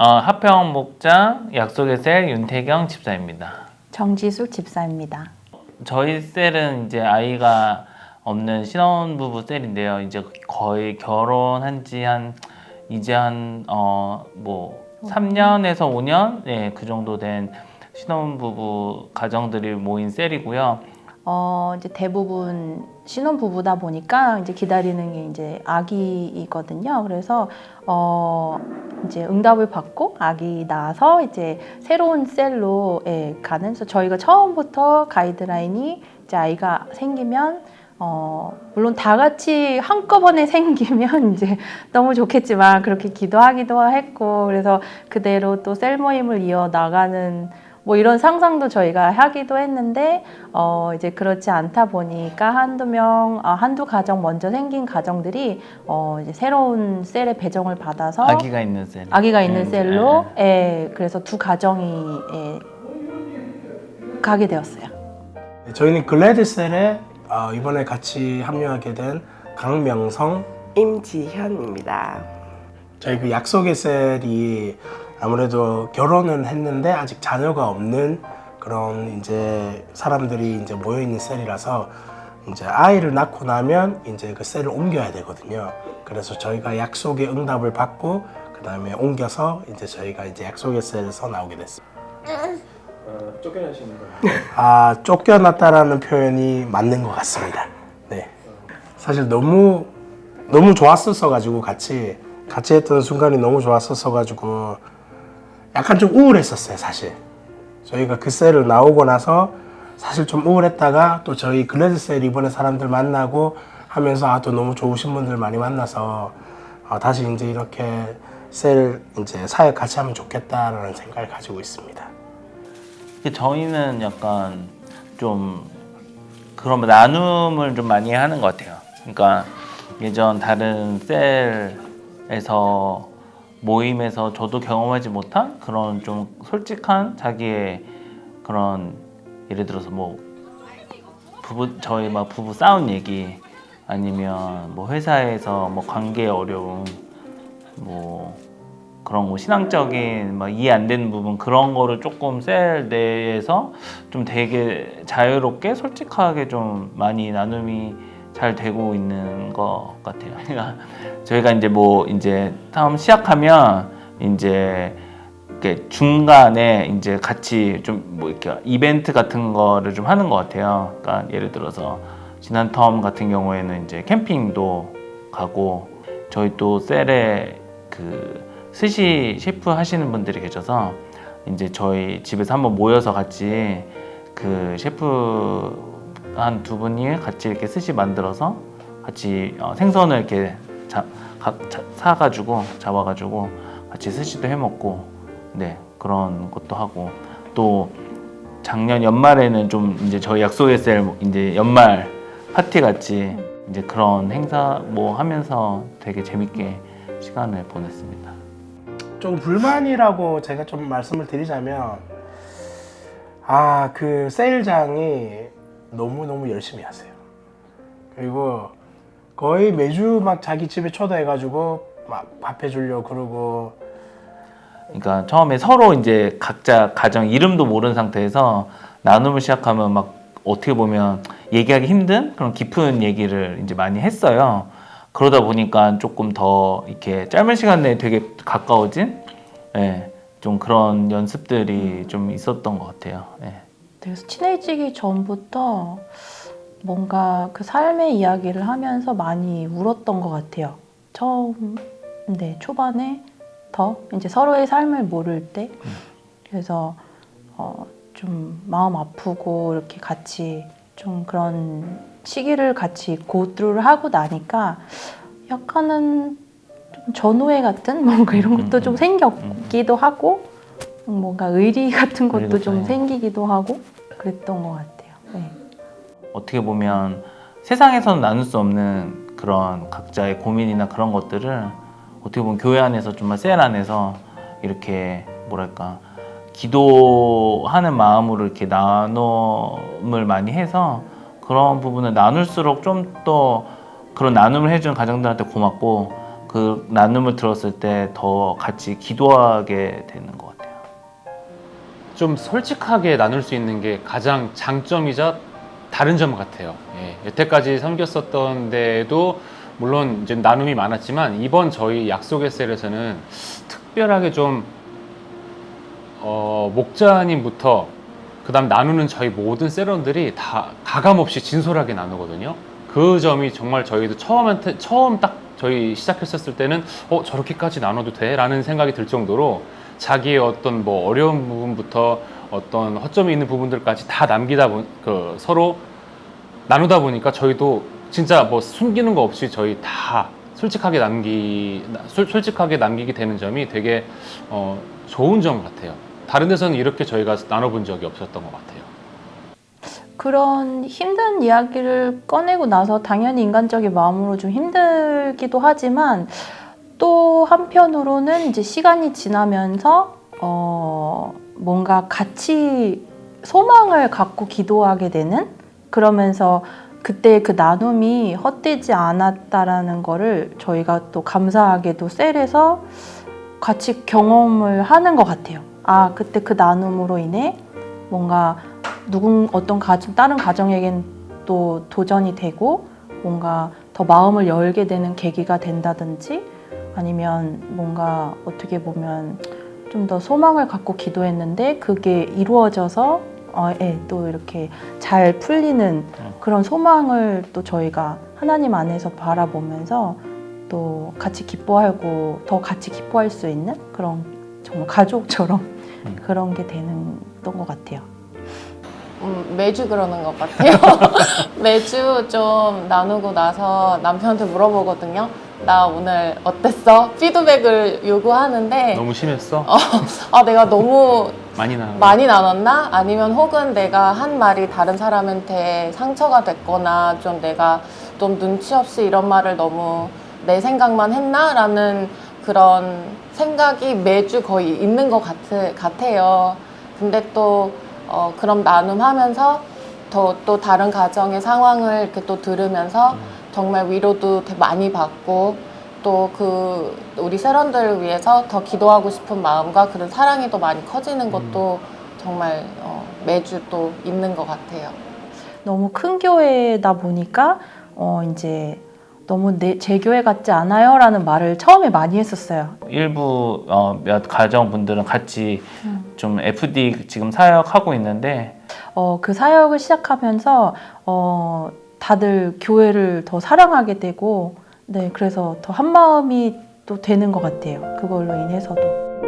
어, 하평 목장 약속의 셀 윤태경 집사입니다. 정지숙 집사입니다. 저희 셀은 이제 아이가 없는 신혼부부 셀인데요. 이제 거의 결혼한 지 한 이제 한어뭐 3년에서 5년 예, 그 정도 된 신혼부부 가정들이 모인 셀이고요. 어, 이제 대부분 신혼 부부다 보니까 이제 기다리는 게 이제 아기이거든요. 그래서 어, 이제 응답을 받고 아기 낳아서 이제 새로운 셀로 예, 가는. 그래서 저희가 처음부터 가이드라인이 이제 아이가 생기면 어, 물론 다 같이 한꺼번에 생기면 이제 너무 좋겠지만 그렇게 기도하기도 했고 그래서 그대로 또 셀 모임을 이어 나가는 뭐 이런 상상도 저희가 하기도 했는데 어 이제 그렇지 않다 보니까 한두 명 아, 한두 가정 먼저 생긴 가정들이 어 이제 새로운 셀에 배정을 받아서 아기가 있는 셀. 아기가 있는 예, 셀로 예. 예, 그래서 두 가정이 예, 가게 되었어요. 네, 저희는 글래드셀에 어, 이번에 같이 합류하게 된 강명성 임지현입니다. 저희 그 약속의 셀이 아무래도 결혼은 했는데 아직 자녀가 없는 그런 이제 사람들이 이제 모여 있는 셀이라서 이제 아이를 낳고 나면 이제 그 셀을 옮겨야 되거든요. 그래서 저희가 약속의 응답을 받고 그 다음에 옮겨서 이제 저희가 이제 약속의 셀에서 나오게 됐습니다. 쫓겨나시는 거예요? 아 쫓겨났다라는 표현이 맞는 것 같습니다. 네. 사실 너무 너무 좋았었어 가지고 같이 같이 했던 순간이 너무 좋았었어 가지고 약간 좀 우울했었어요 사실. 저희가 그 셀을 나오고 나서 사실 좀 우울했다가 또 저희 글래드 셀 이번에 사람들 만나고 하면서 아 또 너무 좋으신 분들 많이 만나서 어, 다시 이제 이렇게 셀 이제 사역 같이 하면 좋겠다라는 생각을 가지고 있습니다. 저희는 약간 좀 그런 나눔을 좀 많이 하는 것 같아요. 그러니까 예전 다른 셀에서 모임에서 저도 경험하지 못한 그런 좀 솔직한 자기의 그런 예를 들어서 뭐 부부 저희 막 부부 싸운 얘기 아니면 뭐 회사에서 뭐 관계 어려움 뭐 그런 뭐 신앙적인 막 이해 안 되는 부분 그런 거를 조금 셀 내에서 좀 되게 자유롭게 솔직하게 좀 많이 나눔이 잘 되고 있는 것 같아요. 그러니까 저희가 이제 뭐 이제 다음 시작하면 이제 이렇게 중간에 이제 같이 좀 뭐 이렇게 이벤트 같은 거를 좀 하는 것 같아요. 그러니까 예를 들어서 지난 텀 같은 경우에는 이제 캠핑도 가고 저희 또 셀에 그 스시 셰프 하시는 분들이 계셔서 이제 저희 집에서 한번 모여서 같이 그 셰프 한 두 분이 같이 이렇게 스시 만들어서 같이 어, 생선을 이렇게 자, 가, 자- 사가지고 잡아가지고 같이 스시도 해 먹고 네 그런 것도 하고 또 작년 연말에는 좀 이제 저희 약속의 셀 이제 연말 파티 같이 이제 그런 행사 뭐 하면서 되게 재밌게 시간을 보냈습니다. 좀 불만이라고 제가 좀 말씀을 드리자면 아 그 세일장이 너무 너무 열심히 하세요. 그리고 거의 매주 막 자기 집에 초대해가지고 막 밥 해주려 그러고 그러니까 처음에 서로 이제 각자 가정 이름도 모르는 상태에서 나눔을 시작하면 막 어떻게 보면 얘기하기 힘든 그런 깊은 얘기를 이제 많이 했어요. 그러다 보니까 조금 더 이렇게 짧은 시간 내에 되게 가까워진 예, 좀 그런 연습들이 좀 있었던 것 같아요. 예. 그래서 친해지기 전부터 뭔가 그 삶의 이야기를 하면서 많이 울었던 것 같아요. 처음, 네, 초반에 더 이제 서로의 삶을 모를 때. 그래서 어, 좀 마음 아프고 이렇게 같이 좀 그런 시기를 같이 고트를 하고 나니까 약간은 좀 전우회 같은 뭔가 이런 것도 좀 생겼기도 하고 뭔가 의리 같은 것도 의리도 좀. 생기기도 하고 그랬던 것 같아요. 네. 어떻게 보면 세상에서는 나눌 수 없는 그런 각자의 고민이나 그런 것들을 어떻게 보면 교회 안에서 정말 셀 안에서 이렇게 뭐랄까 기도하는 마음으로 이렇게 나눔을 많이 해서 그런 부분을 나눌수록 좀 더 그런 나눔을 해준 가정들한테 고맙고 그 나눔을 들었을 때 더 같이 기도하게 되는 것 같아요. 좀 솔직하게 나눌 수 있는 게 가장 장점이자 다른 점 같아요. 예, 여태까지 섬겼었던 데에도 물론 이제 나눔이 많았지만 이번 저희 약속의 셀에서는 특별하게 좀 어, 목자님부터 그다음 나누는 저희 모든 세런들이 다 가감 없이 진솔하게 나누거든요. 그 점이 정말 저희도 처음한테 처음 딱 저희 시작했었을 때는 어 저렇게까지 나눠도 돼라는 생각이 들 정도로 자기의 어떤 뭐 어려운 부분부터 어떤 허점이 있는 부분들까지 다 남기다 보, 그 서로 나누다 보니까 저희도 진짜 뭐 숨기는 거 없이 저희 다 솔직하게 남기 나- 솔, 솔직하게 남기게 되는 점이 되게 어, 좋은 점 같아요. 다른 데서는 이렇게 저희가 나눠본 적이 없었던 것 같아요. 그런 힘든 이야기를 꺼내고 나서 당연히 인간적인 마음으로 좀 힘들기도 하지만 또 한편으로는 이제 시간이 지나면서 어 뭔가 같이 소망을 갖고 기도하게 되는 그러면서 그때 그 나눔이 헛되지 않았다라는 거를 저희가 또 감사하게도 셀에서 같이 경험을 하는 것 같아요. 아 그때 그 나눔으로 인해 뭔가 누군 어떤 가정 다른 가정에겐 또 도전이 되고 뭔가 더 마음을 열게 되는 계기가 된다든지 아니면 뭔가 어떻게 보면 좀 더 소망을 갖고 기도했는데 그게 이루어져서 어, 예, 또 이렇게 잘 풀리는 그런 소망을 또 저희가 하나님 안에서 바라보면서 또 같이 기뻐하고 더 같이 기뻐할 수 있는 그런 정말 가족처럼 그런 게 되는 것 같아요. 음, 매주 그러는 것 같아요. 매주 좀 나누고 나서 남편한테 물어보거든요. 나 오늘 어땠어? 피드백을 요구하는데 너무 심했어? 아 내가 너무 많이 나. 많이 나눴나? 아니면 혹은 내가 한 말이 다른 사람한테 상처가 됐거나 좀 내가 좀 눈치 없이 이런 말을 너무 내 생각만 했나? 라는 그런 생각이 매주 거의 있는 것 같, 같아요. 근데 또 어, 그럼 나눔하면서 더 또 다른 가정의 상황을 이렇게 또 들으면서 정말 위로도 되게 많이 받고 또 그 우리 세런들을 위해서 더 기도하고 싶은 마음과 그런 사랑이 더 많이 커지는 것도 정말 어, 매주 또 있는 것 같아요. 너무 큰 교회다 보니까 어 이제 너무 내, 제 교회 같지 않아요 라는 말을 처음에 많이 했었어요. 일부 어, 몇 가정분들은 같이 좀 FD 지금 사역하고 있는데 어, 그 사역을 시작하면서 어, 다들 교회를 더 사랑하게 되고 네 그래서 더 한 마음이 또 되는 것 같아요. 그걸로 인해서도.